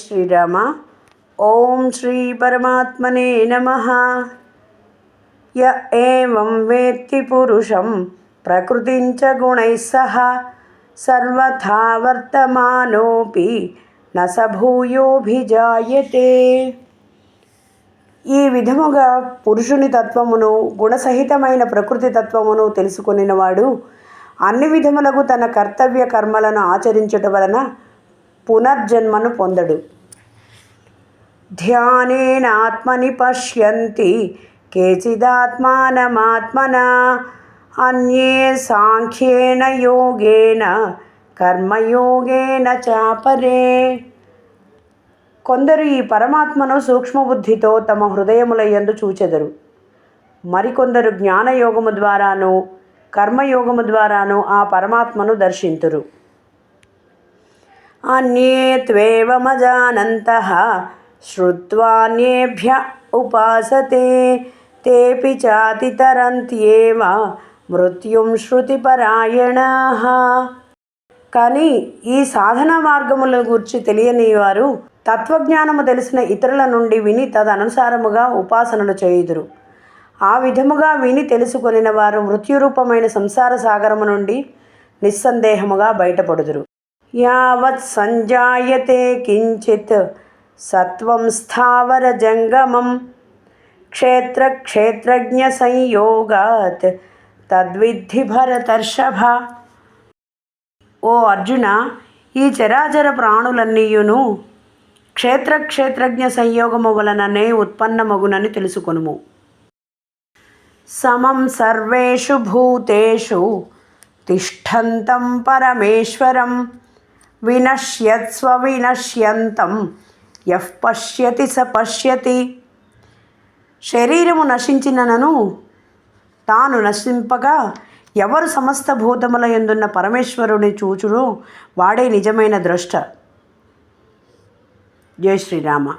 శ్రీరామ. ఓం శ్రీ పరమాత్మనే నమ. య ఏం వేత్తి పురుషం ప్రకృతించ గుణైः సహ. సర్వథా వర్తమానోపి ఈ విధముగా పురుషుని తత్వమును గుణసహితమైన ప్రకృతి తత్వమును తెలుసుకొనినవాడు అన్ని విధములకు తన కర్తవ్య కర్మలను ఆచరించుట వలన పునర్జన్మను పొందడు. ధ్యానేనాత్మని పశ్యంతి కేచిదాత్మానమాత్మన అన్యే సాంఖ్యేన యోగేన కర్మయోగేన చాపరే. కొందరు ఈ పరమాత్మను సూక్ష్మబుద్ధితో తమ హృదయముల యందు చూచెదరు. మరికొందరు జ్ఞానయోగము ద్వారాను కర్మయోగము ద్వారాను ఆ పరమాత్మను దర్శింతురు. అన్యే త్వేవమజానంతః శ్రుత్వాన్యేభ్య ఉపాసతే తేపి చాతితరంత్యేవ మృత్యుం శృతిపరాయణాః కానీ ఈ సాధన మార్గముల గురించి తెలియని వారు తత్వజ్ఞానము తెలిసిన ఇతరుల నుండి విని తదనుసారముగా ఉపాసనలు చేయుదురు. ఆ విధముగా విని తెలుసుకొనిన వారు మృత్యురూపమైన సంసార సాగరము నుండి నిస్సందేహముగా బయటపడుదురు. యావత్ సంజాయతే కించిత్ సత్వం స్థావర జంగమం. క్షేత్ర క్షేత్రజ్ఞ సంయోగాత్ తద్విద్ధి భరతర్షభ ఓ అర్జున ఈ చరాచర ప్రాణులన్నీయును క్షేత్ర క్షేత్రజ్ఞ సంయోగము వలననే ఉత్పన్నమగునని తెలుసుకొనుము. సమం సర్వేషు భూతేషు తిష్టంతం పరమేశ్వరం. వినశ్యత్స్వ వినశ్యంతం యః పశ్యతి స పశ్యతి శరీరము నశించినను తాను నశింపగా ఎవరు సమస్త భూతముల ఎందున్న పరమేశ్వరుని చూచుడు వాడే నిజమైన ద్రష్ట. జై శ్రీరామ.